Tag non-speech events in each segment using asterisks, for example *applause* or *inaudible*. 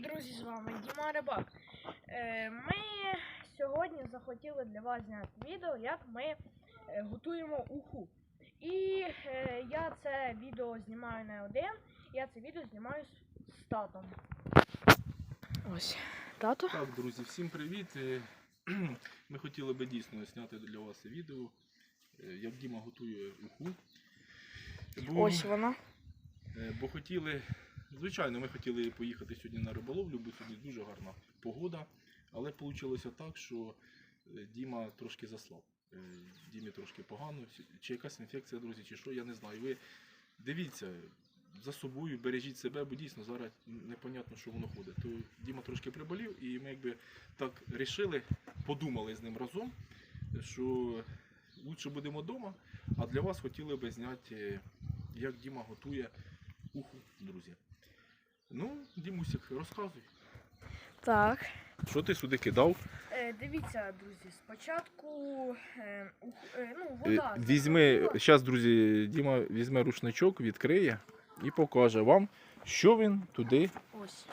друзі, з вами Діма Рибак. Е, Ми сьогодні захотіли для вас зняти відео, як ми е, готуємо уху. І е, я це відео знімаю не один, я це відео знімаю з, татом. Ось, тато. Так, друзі, всім привіт. *clears throat* Ми хотіли би дійсно зняти для вас відео, як Діма готує уху. Бо, Ось вона. бо хотіли, звичайно, ми хотіли поїхати сьогодні на риболовлю, бо сьогодні дуже гарна погода. Але вийшло так, що е, Діма трошки заслав. Е, Дімі трошки погано, чи якась інфекція, друзі, чи що, я не знаю. Ви дивіться за собою, бережіть себе, бо дійсно зараз непонятно, що воно ходить. То Діма трошки приболів, і ми якби так рішили, подумали з ним разом, що лучше будемо вдома, а для вас хотіли би зняти, е, як Діма готує уху, друзі. Ну, Дімусик, розказуй. Так. Що ти сюди кидав? Е, Дивіться, друзі, спочатку е, е, ну, Е, вода. Візьми, зараз, друзі, Діма візьме рушничок, відкриє і покаже вам, що він туди Ось.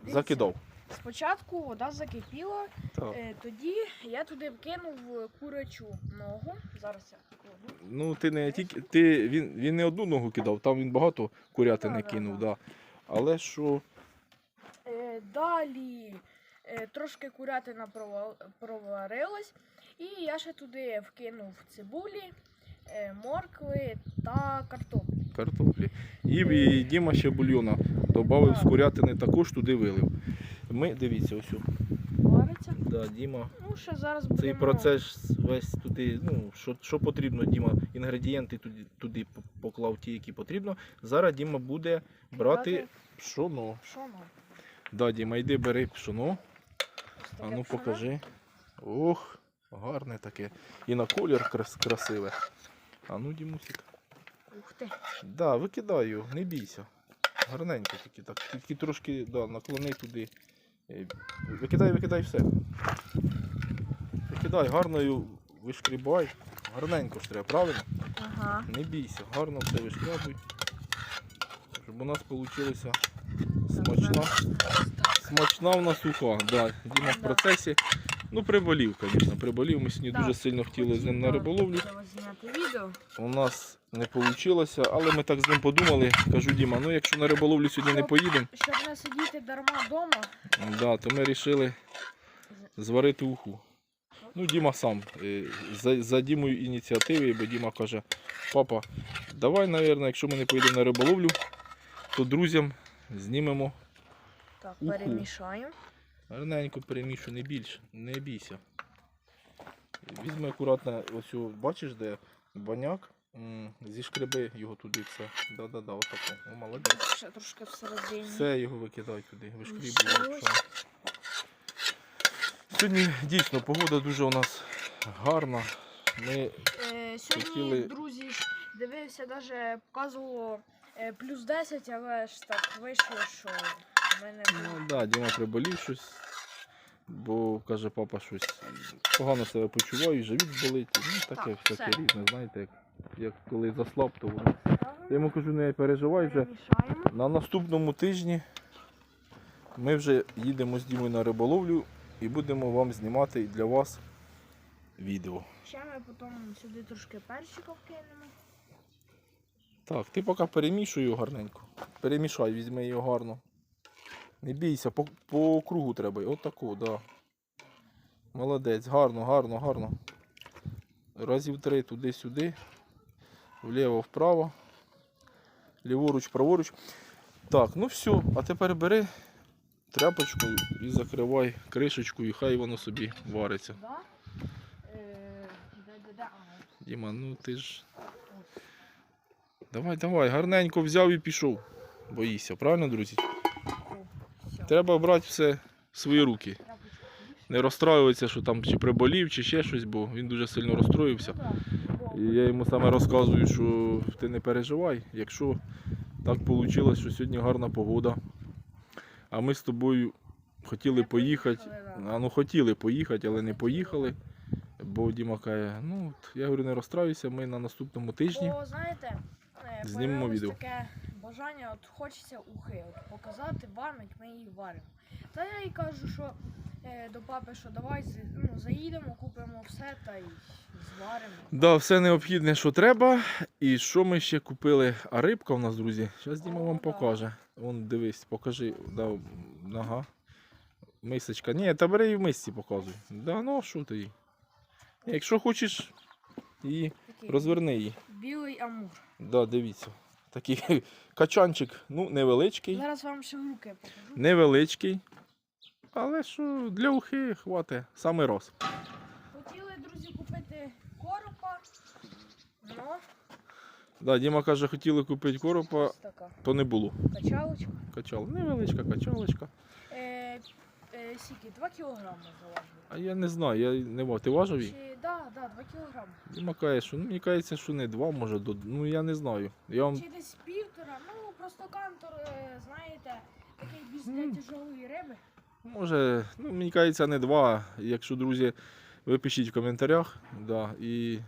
Дивіться, закидав. Спочатку вода закипіла, Так. Е, Тоді я туди вкинув курячу ногу. Зараз я кладу. Ну, ти не тільки. Ти, він, він не одну ногу кидав, там він багато курятини Да, да, кинув, да. да. Але що. Е, Далі е, трошки курятина прова- проварилась. І я ще туди вкинув цибулі, е, моркви та картоплі. картоплі. І, і Діма ще бульйона додав з курятини, також туди вилив. Ми, дивіться, ось. О. Да, Діма. Ну, ще зараз будемо... Цей процес весь туди, ну, що, що потрібно, Діма, інгредієнти туди, туди поклав ті, які потрібно. Зараз Діма буде брати Брати пшоно. пшоно. Да, Діма, йди бери пшоно. А ну покажи. Ох, гарне таке. І на колір крас, красиве. А ну, Дімусик. Ух ти. Да, викидай його, не бійся. Гарненько тільки так. Тільки трошки да, наклони туди. Викидай, викидай все. Викидай, гарно вишкрібай. Гарненько ж треба, правильно? Ага. Не бійся, гарно все вишкрябуй. Щоб у нас вийшла смачна. Смачна в нас уха. Да, Діма в процесі. Ну, приболів, звісно, приболів. Ми сьогодні дуже сильно хотіли з ним на риболовлю. У нас не вийшло, але ми так з ним подумали. Кажу, Діма, ну якщо на риболовлю сьогодні не поїдемо, Щоб не сидіти дарма вдома. да, то ми вирішили зварити уху. Ну, Діма сам. е, За, за Дімою ініціативи, бо Діма каже, папа, давай, мабуть, якщо ми не поїдемо на риболовлю, то друзям знімемо. Так, Уху. перемішаємо. Гарненько перемішуй, не більше, не бійся. Візьми акуратно, ось бачиш, де баняк, зішкреби його туди все. Да-да-да, отако. О, молодець. Ще трошки всередині. Все його викидай туди, вишкрібуй. Сьогодні дійсно погода дуже у нас гарна. Ми Е, сьогодні, Хотіли- друзі, дивився, навіть показувало е, плюс 10, але ж так вийшло, що в мене Ну так, да, Діма приболів щось, бо каже, папа щось погано себе почуваю, живіт болить. Ну таке Так, всяке різне, знаєте, як, як коли заслаб, то воно. Я йому кажу, не переживай вже. На наступному тижні ми вже їдемо з Дімою на риболовлю і будемо вам знімати для вас відео. Ще ми потім сюди трошки перчика вкинемо. Так, ти поки перемішуй його гарненько. Перемішай, візьми його гарно. Не бійся, по, по кругу треба. Отаку, да. Молодець, гарно, гарно, гарно. Разів три туди-сюди. Вліво, вправо. Ліворуч, праворуч. Так, ну все. А тепер бери тряпочку і закривай кришечку, і хай воно собі вариться. Е, Діма, ну ти ж. Давай, давай, гарненько взяв і пішов. Боїшся, правильно, друзі? Треба брати все в свої руки. Не розстраюватися, що там чи приболів, чи ще щось, бо він дуже сильно розстроївся. І я йому саме розказую, що ти не переживай, якщо так вийшло, що сьогодні гарна погода. А ми з тобою хотіли поїхати. А ну хотіли поїхати, але не поїхали. Бо Діма каже, ну я говорю, не розстраюйся, ми на наступному тижні. Е, Знімемо відео. Бажання, от хочеться ухи, от показати вам, як ми її варимо. Та я їй кажу, що е, до папи, що давай ну, заїдемо, купимо все та й зваримо. Да, все необхідне, що треба. І що ми ще купили? А рибка у нас, друзі. Зараз Діма вам да. покаже. Вон дивись, покажи. Да, ага. Мисочка. Ні, та бери і в мисці показуй. Да, ну що ти їй? Якщо хочеш, її, Такий розверни її. білий амур. Да, дивіться. Такий *laughs* качанчик, ну, невеличкий. Зараз вам ще руки покажу. Невеличкий. Але що для ухи хватить саме роз. Хотіли, друзі, купити коропа. Но... Да, Діма каже, хотіли купити коропа, то не було. качалочка. Качал. Невеличка качалочка. Е, е, скільки? 2 кілограми заважили. А я не знаю, я не мав. Ти важив її? Чи, да, да, 2 кілограми. Діма каже, що ну, мені кажеться, що не два, може, до... ну я не знаю. Я вам... Чи десь півтора, ну просто кантор, е, знаєте, такий більш для тяжелої риби. Може, ну мені кажеться, не два. Якщо, друзі, ви пишіть в коментарях, да, і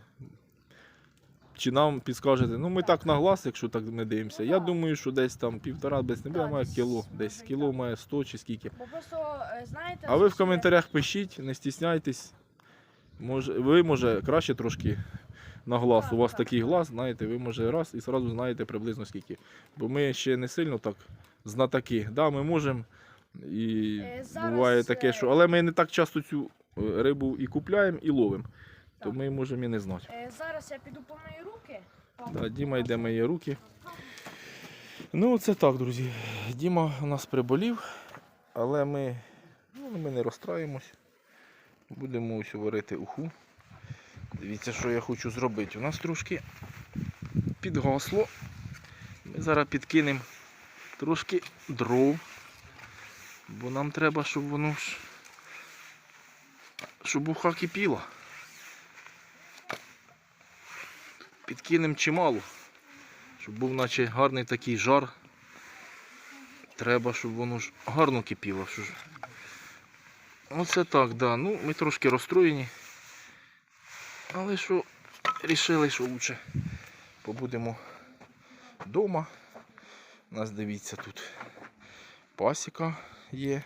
чи нам підскажете. Ну, ми так на глаз, якщо так ми дивимося. Я думаю, що десь там півтора без не буде, має кіло. Десь кіло має 100 чи скільки. Е, А ви в коментарях пишіть, не стісняйтесь. Може, ви може краще трошки на глаз. У вас такий глаз, знаєте, ви може раз і одразу знаєте приблизно скільки. Бо ми ще не сильно так знатаки. Да, ми можемо. І Е, буває таке, е, що. Але ми не так часто цю рибу і купляємо, і ловимо. То ми можемо і не знати. Е, зараз я піду по мої руки. Да, Діма йде мої руки. Ну, це так, друзі. Діма у нас приболів, але ми, ну, ми не розстраємось. Будемо ось варити уху. Дивіться, що я хочу зробити. У нас трошки підгасло. Ми зараз підкинемо трошки дров. Бо нам треба, щоб воно ж. Щоб уха кипіла. Підкинемо чимало. Щоб був наче гарний такий жар. Треба, щоб воно ж гарно кипіло. Ж. Оце так, да. Ну, ми трошки розстроєні. Але що рішили, що лучше побудемо вдома. У нас дивіться тут пасіка є.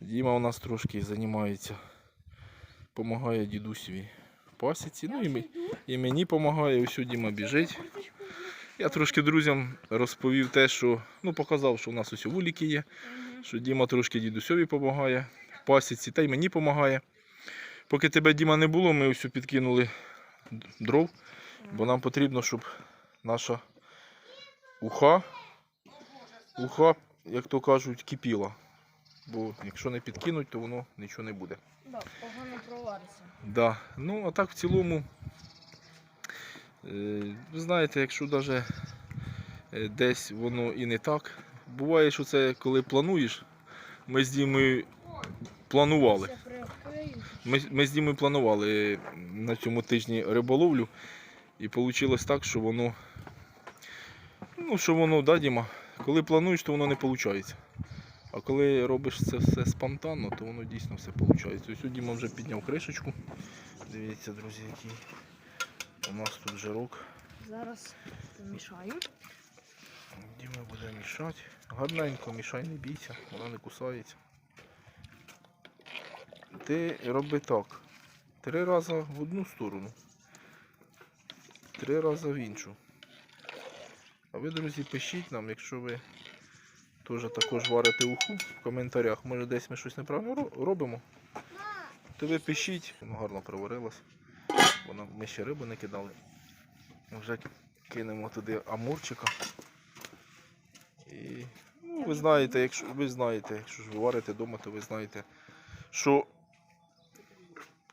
Діма у нас трошки займається, допомагає дідусеві пасіці. Ну і, і мені допомагає, ось Діма біжить. Я трошки друзям розповів те, що ну, показав, що у нас ось вуліки є, що Діма трошки дідусьові допомагає в пасіці, та й мені допомагає. Поки тебе Діма не було, ми ось підкинули дров, бо нам потрібно, щоб наша уха, уха, як то кажуть, кипіла. Бо якщо не підкинуть, то воно нічого не буде. Да, погано провариться. Да. Ну, а так в цілому, е, ви знаєте, якщо навіть десь воно і не так. Буває, що це коли плануєш. Ми з Дімою планували. Ми, ми з Дімою планували на цьому тижні риболовлю. І вийшло так, що воно. Ну, що воно, да, Діма? Коли плануєш, то воно не виходить. А коли робиш це все спонтанно, то воно дійсно все виходить. Ось Діма вже підняв кришечку. Дивіться, друзі, який у нас тут жирок. Зараз помішаю. Діма буде мішати. Гарненько мішай, не бійся, вона не кусається. Ти роби так. Три рази в одну сторону. Три рази в іншу. А ви, друзі, пишіть нам, якщо ви теж також варите уху в коментарях. Може десь ми щось неправильно ро- робимо. То ви пишіть, гарно проварилось. Воно, ми ще рибу не кидали. Вже кинемо туди амурчика. І, ну, ви знаєте, якщо ви знаєте, якщо ж ви варите вдома, то ви знаєте, що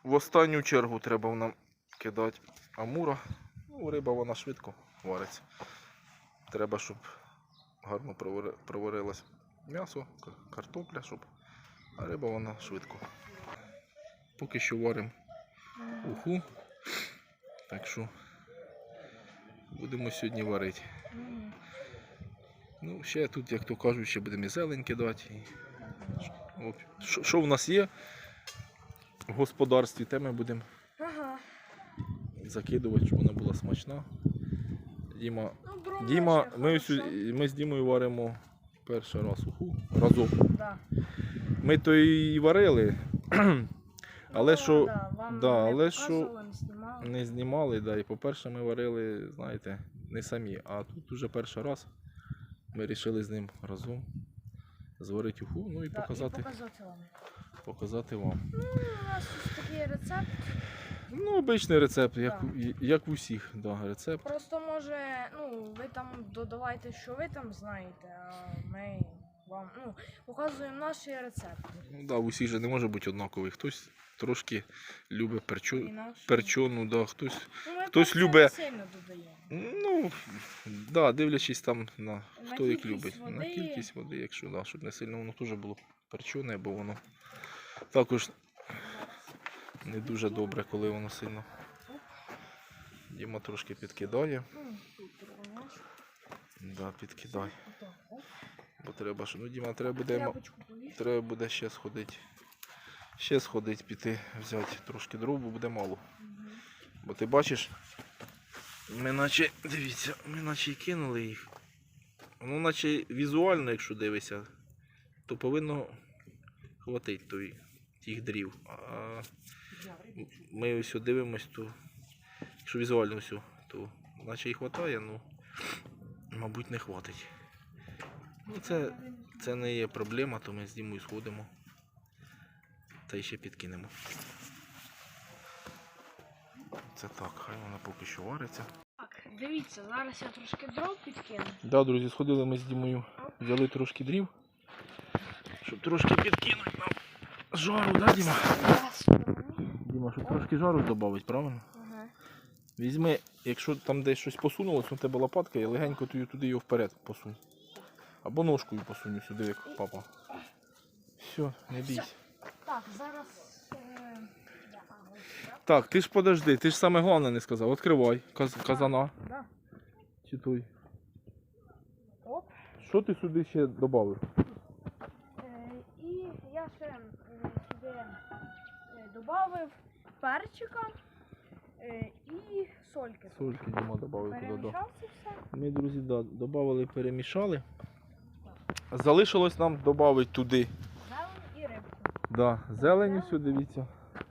в останню чергу треба нам кидати амура. Ну, риба вона швидко вариться. Треба, щоб гарно провари- проварилось м'ясо, картопля, щоб а риба вона швидко. Поки що варимо уху. Так що будемо сьогодні варити. Ну, ще тут, як то кажуть, ще будемо і зелень кидати. Що, що в нас є в господарстві, те ми будемо Ага. закидувати, щоб вона була смачна. Діма, Діма, ми, ми з Дімою варимо перший раз уху разом. Да. Ми то і варили, *clears throat* але Ну, що да, вам да, не але що- показували, не знімали. не знімали, да, і по-перше, ми варили, знаєте, не самі, а тут уже перший раз ми вирішили з ним разом зварити уху, ну і Да, показати, І показати вам. показати вам. Ну, у нас ось такий рецепт. Ну, обичний рецепт, як, у- як у всіх, да, рецепт. Просто може, ну, ви там додавайте, що ви там знаєте, а ми вам ну, показуємо наші рецепти. Ну, да, у всіх же не може бути однаковий. Хтось трошки любить перчу, перчону, да, хтось. Ну, ми хтось перцю любе- не сильно додаємо. Ну, да, дивлячись там на На хто як кількість любить. На води. кількість води, якщо да, щоб не сильно воно теж було перчене, бо воно також не дуже добре, коли воно сильно. Діма трошки підкидає. Да, підкидай. Бо треба, що ну Діма, треба буде, треба буде ще сходити. Ще сходити, піти, взяти трошки дров, бо буде мало. Бо ти бачиш, ми наче, дивіться, ми наче й кинули їх. Ну, наче візуально, якщо дивишся, то повинно хватити той, тих дрів. А ми ось дивимось, то якщо візуально все, то наче і хватає, ну мабуть не хватить. Ну це, це не є проблема, то ми з Дімою сходимо та ще підкинемо. Це так, хай вона поки що вариться. Так, дивіться, зараз я трошки дров підкину. Да, друзі, сходили ми з Дімою, взяли трошки дрів, щоб трошки підкинути нам жару, да, Діма? Діма, щоб трошки жару додати, правильно? Ага. Візьми, якщо там десь щось посунулося, у тебе лопатка, я легенько туди, туди його вперед посунь. Або ножкою посунь сюди, як папа. Все, не бійся. Так, зараз. Е... так. Ти ж подожди, ти ж саме головне не сказав. Відкривай каз- казана. Да. Чи той. Оп. Що ти сюди ще додав? Е, і я ще е, сюди додав перчика е, і сольки. Сольки Діма додав туди. Да. Перемішав це все. Ми, друзі, да, додали, перемішали. Залишилось нам додати туди. Зелень і рибку. Да, зелені все, дивіться.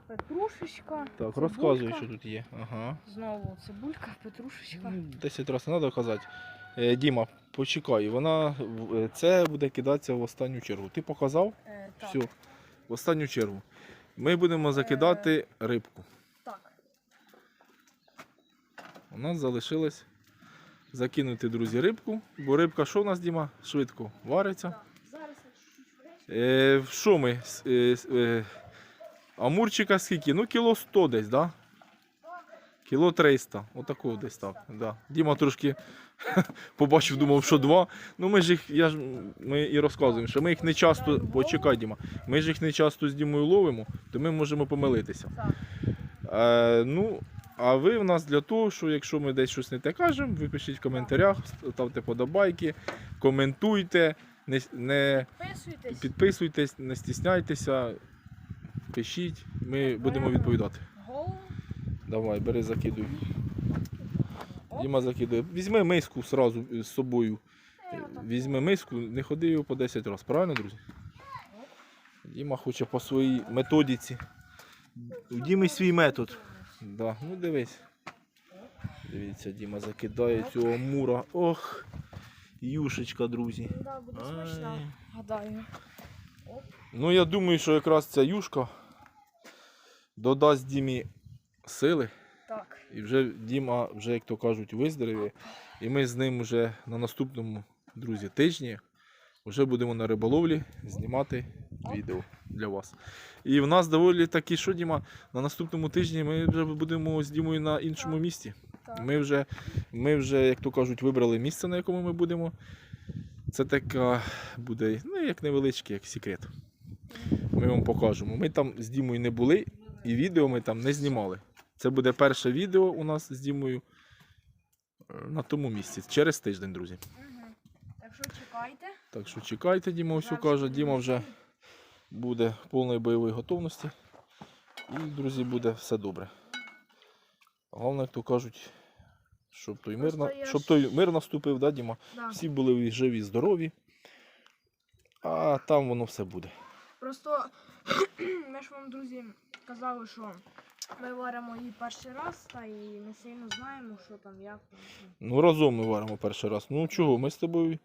Петрушечка. Так, цибулька. розказуй, що тут є. Ага. Знову цибулька, петрушечка. Ну, 10 разів не треба казати. Е, Діма, почекай, вона в- е, це буде кидатися в останню чергу. Ти показав? Е, так, Все. В останню чергу. Ми будемо закидати рибку. так. У нас залишилось закинути, друзі, рибку. Бо рибка, що у нас, Діма? Швидко вариться. Е, що ми? Е, е, амурчика скільки? Ну, кіло 100 десь, да? Кіло 300. Отакого десь так. Да. Діма трошки *laughs* побачив, думав, що два. Ну ми ж їх, я ж, ми і розказуємо, що ми їх не часто. Почекай, Діма. Ми ж їх не часто з Дімою ловимо, то ми можемо помилитися. Е, ну, а ви в нас для того, що якщо ми десь щось не те кажемо, ви пишіть в коментарях, ставте подобайки, коментуйте, не, не Підписуйтесь. підписуйтесь, не стісняйтеся, пишіть, ми будемо відповідати. Давай, бери, закидуй. Діма закидує. Візьми миску сразу з собою. Візьми миску, не ходи його по 10 разів, правильно, друзі? Діма хоче по своїй методиці. У Діми свій метод. Да, ну дивись. Дивіться, Діма закидає цього амура. Ох, юшечка, друзі. Да, буде смачно. Гадаю. Ну, я думаю, що якраз ця юшка додасть Дімі сили. Так. І вже Діма, вже, як то кажуть, виздоровіє. І ми з ним вже на наступному, друзі, тижні вже будемо на риболовлі знімати відео для вас. І в нас доволі таки, що Діма, на наступному тижні ми вже будемо з Дімою на іншому Так. місці. Так. Ми вже, ми вже, як то кажуть, вибрали місце, на якому ми будемо. Це така буде, ну, як невеличкий, як секрет. Ми вам покажемо. Ми там з Дімою не були, і відео ми там не знімали. Це буде перше відео у нас з Дімою е, на тому місці. Через тиждень, друзі. Угу. Так що чекайте. Так що чекайте, Діма Зараз каже. Діма вже буде повної бойової готовності. І, друзі, буде все добре. Головне, як то кажуть, щоб той мир, на... Щоб той мир наступив, да, Діма? Да. Всі були живі, здорові. А там воно все буде. Просто *clears throat* ми ж вам, друзі, казали, що ми варимо її перший раз, та і не сильно знаємо, що там, як там. Ну, разом ми варимо перший раз. Ну чого, ми з тобою.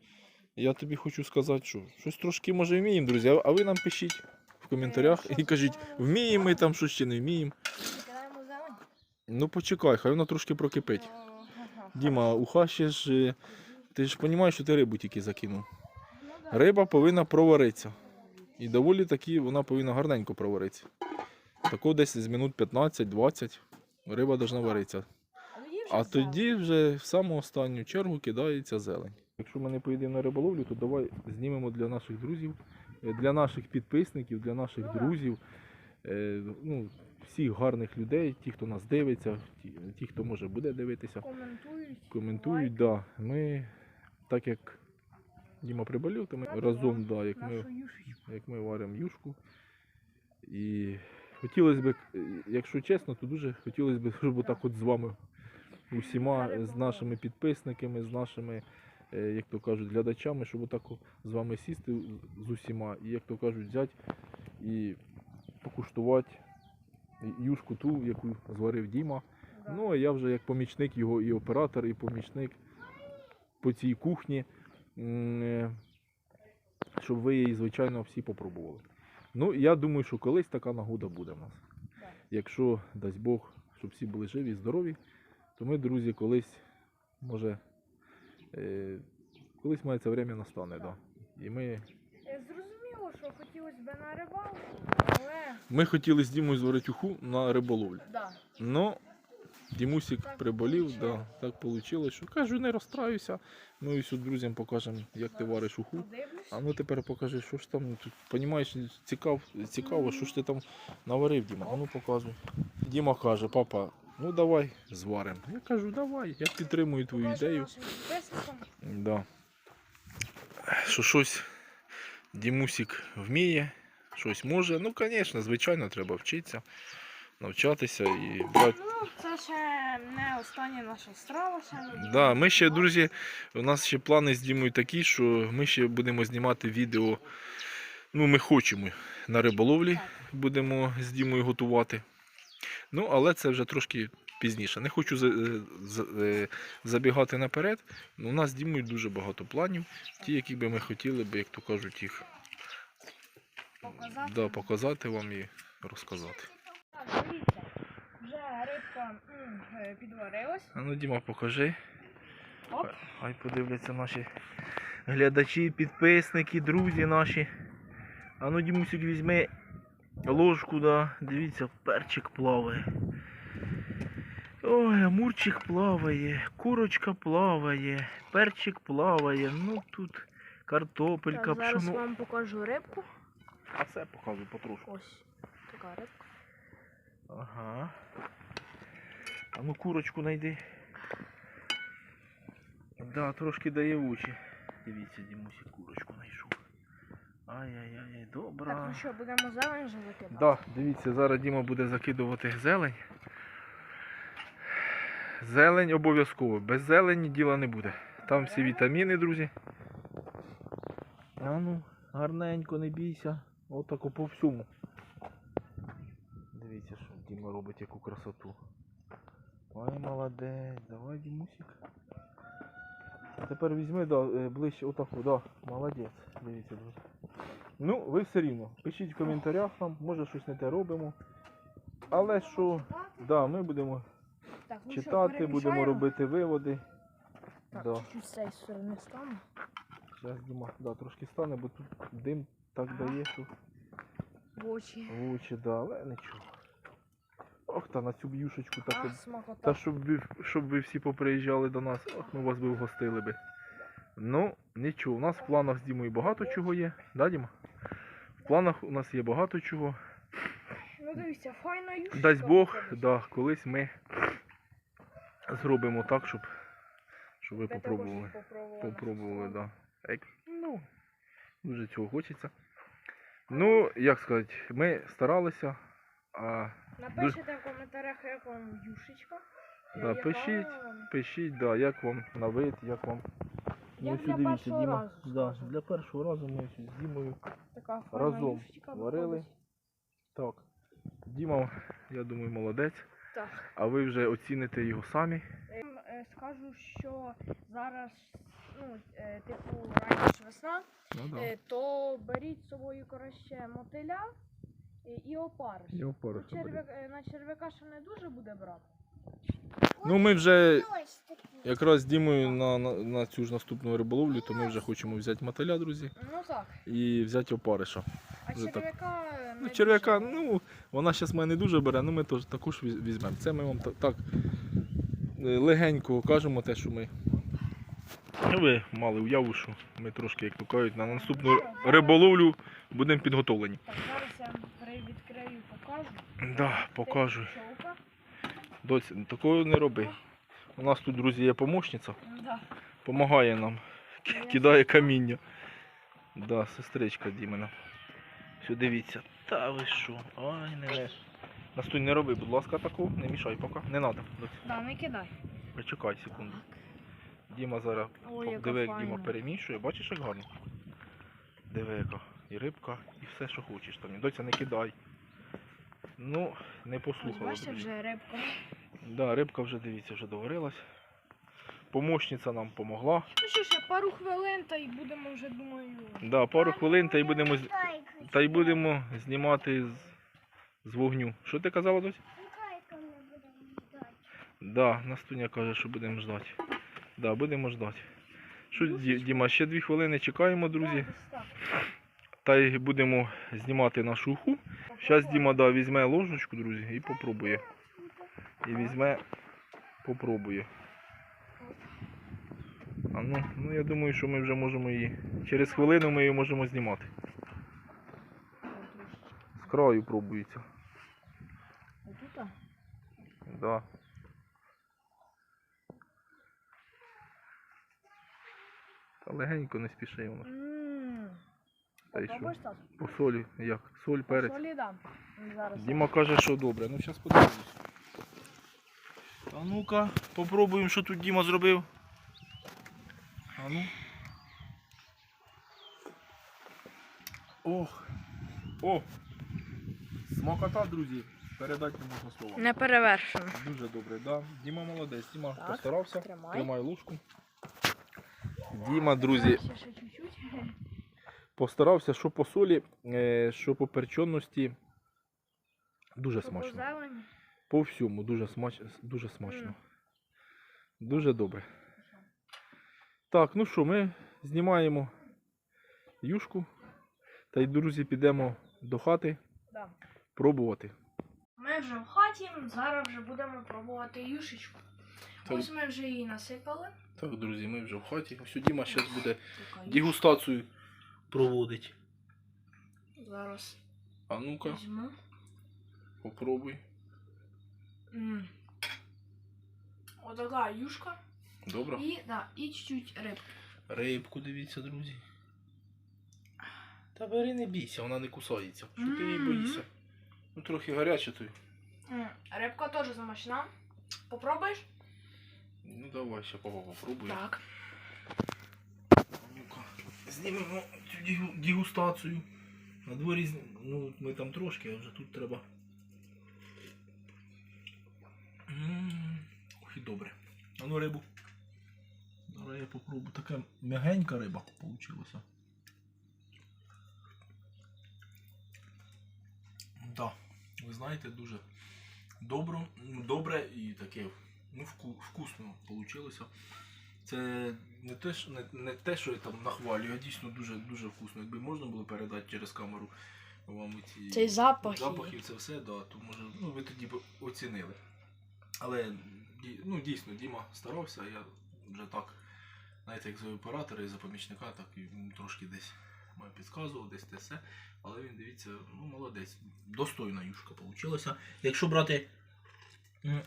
Я тобі хочу сказати, що щось трошки може вміємо, друзі. А- ви нам пишіть в коментарях і кажіть, вміємо ми там щось чи не вміємо. Викидаємо зелень. Ну почекай, хай воно трошки прокипить. Діма, уха ще ж. е, Ти ж розумієш, що ти рибу тільки закинув. Ну. Риба повинна проваритися. І доволі таки вона повинна гарненько проваритися. Тако десь з минут 15-20 риба повинна варитися. А тоді вже в саму останню чергу кидається зелень. Якщо ми не поїдемо на риболовлю, то давай знімемо для наших друзів, е, для наших підписників, для наших друзів, е, ну, всіх гарних людей, ті, хто нас дивиться, ті, ті хто може буде дивитися, коментують. коментують. Да. Ми, так як Діма приболів, то ми разом, да, як ми як ми варимо юшку. І хотілося б, е, якщо чесно, то дуже хотілося б, *laughs* щоб отак от з вами усіма, е, з нашими підписниками, з нашими, е, як то кажуть, глядачами, щоб отак з вами сісти з усіма і, як то кажуть, взяти і покуштувати юшку ту, яку зварив Діма. Ну, а я вже як помічник його і оператор, і помічник по цій кухні, щоб ви її, звичайно, всі попробували. Ну, я думаю, що колись така нагода буде в нас. Якщо дасть Бог, щоб всі були живі і здорові, то ми, друзі, колись, може, е, колись має це время настане, да. І ми, Е, Зрозуміло, що хотілося б на рибалку, але ми хотіли з Дімою зварити уху на риболовлю. да. Ну, Дімусик Так приболів, да, так вийшло, що кажу, не розстраюся. Ми ось друзям покажемо, як ти вариш уху. А ну тепер покажи, що ж там понімаєш, цікав, цікаво, що ж ти там наварив, Діма. А ну показуй. Діма каже, папа, ну давай зваримо. Я кажу, давай, я підтримую твою ідею. Да. Що щось Дімусик вміє, щось може. Ну, звісно, звичайно, треба вчитися, навчатися і брати. Це ще не остання наша страва, ще не Да, ми ще, друзі, у нас ще плани з Дімою такі, що ми ще будемо знімати відео. Ну, ми хочемо на риболовлі, будемо з Дімою готувати. Ну, але це вже трошки пізніше. Не хочу е, е, забігати наперед. Ну, У нас з Дімою дуже багато планів, ті, які би ми хотіли би, як то кажуть, їх показати. да, показати вам і розказати. Рибка е, підварилась. А ну, Діма, покажи. Оп. Хай подивляться наші глядачі, підписники, друзі наші. А ну, Дімусик, візьми ложку, да. Дивіться, перчик плаває. Ой, амурчик плаває, курочка плаває, перчик плаває. Ну тут картопелька, Так, зараз вам покажу рибку. А це показую потрошку. Ось така рибка. Ага. А ну курочку найди. Да, трошки дає очі. Дивіться, Дімусі курочку знайшов. Ай-яй-яй, добра. Так, ну що, будемо зелень вже закидати? Да, дивіться, зараз Діма буде закидувати зелень. Зелень обов'язково. Без зелені діла не буде. Там всі вітаміни, друзі. А ну, гарненько, не бійся. Отако по всьому. Діма робить яку красоту. Ой, молодець, давай, Дімусик. Тепер візьми да, е, ближче отаку, да, молодець. Дивіться, друзі. Ну, ви все рівно. Пишіть в коментарях нам, може щось не те робимо. Але що, да, ми будемо Так, ну що, читати, будемо робити виводи. Так, Да. чуть-чуть з цієї сторони стану. Зараз Діма да, трошки стане, бо тут дим так дає, що В очі. в очі, да, але нічого. Ох, та на цю б'юшечку, та, А, щоб, смакота. та щоб, ви, щоб ви всі поприїжджали до нас, ох, ми вас би вгостили би. Ну, нічого, у нас в планах з Дімою багато чого є, да, Діма? В планах у нас є багато чого. Ну дивіться, файна юшка. Дасть Бог, да, колись ми зробимо так, щоб, щоб ви попробували. попробували. Да. Як, ну, дуже цього хочеться. Ну, як сказати, ми старалися, а Напишіть в коментарях, як вам юшечка. Да, пишіть. Пишіть, да, як вам на вид, як вам. Як для першого Діма. разу, Да, скажу. для першого разу ми з Дімою Така файна разом юшечка варили. виходить. Так. Діма, я думаю, молодець. Так. А ви вже оціните його самі. Ем, е, Скажу, що зараз, ну, е, типу, раніше весна, Ну е, то беріть з собою краще мотиля і опариш. І опари Ну, черв'як- е, на черв'яка ще не дуже буде брати. Ну ми вже якраз з Дімою на, на, на цю ж наступну риболовлю, то ми вже хочемо взяти мотиля, друзі, Ну так. і взяти опариша. А Вже так. черв'яка е, Ну, не черв'яка, дуже. ну, вона зараз мене не дуже бере, ну ми теж також віз- візьмемо. Це ми вам та- так е, легенько кажемо те, що ми. Ну, ви мали уяву, що ми трошки, як то кажуть, на наступну риболовлю будемо підготовлені. Так, зараз я. Да, покажу. Доць, такого не роби. У нас тут, друзі, є помощниця, Да. допомагає нам, кидає каміння. Да, сестричка Дімена. Все, дивіться. Та ви що? Ай, не леш. Настуй, не роби, будь ласка, такого, не мішай поки. Не треба. Да, не кидай. Почекай секунду. Діма зараз Ой, яка диви, як Діма перемішує. Бачиш, як гарно? Диви, яка. І рибка, і все, що хочеш там. Доця, не кидай. Ну, не послухала. бачите, вже рибка. Да, рибка вже дивіться, вже доварилась. Помощниця нам допомогла. Ну що ще, пару хвилин та й будемо вже, думаю. Да, пару хвилин та й будемо, з- та й будемо знімати з, з вогню. Що ти казала, Дось? Да, Настуня каже, що будемо ждати. Да, будемо ждати. Що, Ді- Діма, ще дві хвилини чекаємо, друзі. Та й будемо знімати нашу уху. Зараз Діма да, візьме ложечку, друзі, і попробує. І візьме, попробує. А ну, ну я думаю, що ми вже можемо її. Через хвилину ми її можемо знімати. З краю пробується. Отут? Да. Та легенько не спіши воно. Та й що? Попробуєш? По солі, як? Соль, перець. Солі дам. Зараз. Діма каже, що добре. Ну зараз подивимось. А ну-ка, попробуємо, що тут Діма зробив. А ну. Ох. О! Смакота, друзі. Передати не можна слова. Не перевершено. Дуже добре, да. Діма молодець. Діма Так, постарався. тримай. Тримай ложку. Діма, друзі, Ще, ще чуть-чуть. Постарався, що по солі, е, що по перченості. Дуже смачно. По всьому дуже, смач... дуже смачно. Дуже добре. Так, ну що, ми знімаємо юшку. Та й, друзі, підемо до хати Да. пробувати. Ми вже в хаті, зараз вже будемо пробувати юшечку. Так. Ось ми вже її насипали. Так, друзі, ми вже в хаті. Ось Діма зараз буде дегустацію проводить. Зараз А ну-ка, візьму. попробуй. М. Отака юшка. Добре. І, да, і чуть-чуть рибки. Рибку дивіться, друзі. Та бери не бійся, вона не кусається. Що ти її Мгм. боїшся? Ну трохи гаряче той. М, Рибка теж смачна. Попробуєш? Ну давай ще папа попробуй. Так. Ну-ка, знімемо дегустацію. На дворі ну, ми там трошки, а вже тут треба. Ох і добре. А ну рибу. Зараз я попробую. Така м'ягенька риба вийшла. Так, ви знаєте, дуже добре, ну, добре і таке ну, вку- вкусно вийшло. Це не те, що, не, не те, що я там нахвалюю, а дійсно дуже, дуже вкусно. Якби можна було передати через камеру вам ці Цей запах. запахи, це все, да, то може, ну ви тоді б оцінили. Але ну, дійсно, Діма старався, я вже так, знаєте, як за оператора і за помічника, так і трошки десь підказував, десь те все. Але він, дивіться, ну молодець. Достойна юшка вийшла. Якщо брати м,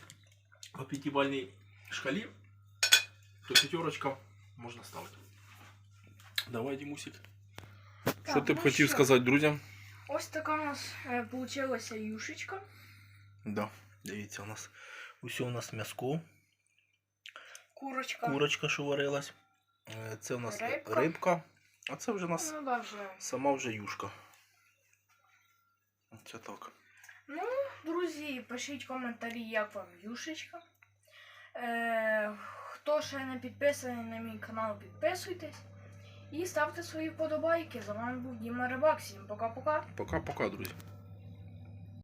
по п'ятибальній шкалі, то п'ятерочка можна ставити. Давай, Дімусик. Що Так, ти б ну хотів що? сказати друзям? Ось така у нас вийшла юшечка. Да, дивіться, у нас усе у нас м'яско. Курочка. Курочка, що варилась. Е, Це у нас Рибка. рибка. А це вже у нас Ну, да, вже. сама вже юшка. Це так. Ну, друзі, пишіть коментарі, як вам юшечка. Е, хто ще не підписаний на мій канал, підписуйтесь. І ставте свої вподобайки. З вами був Діма Рибак. Всім пока-пока. Пока-пока, друзі.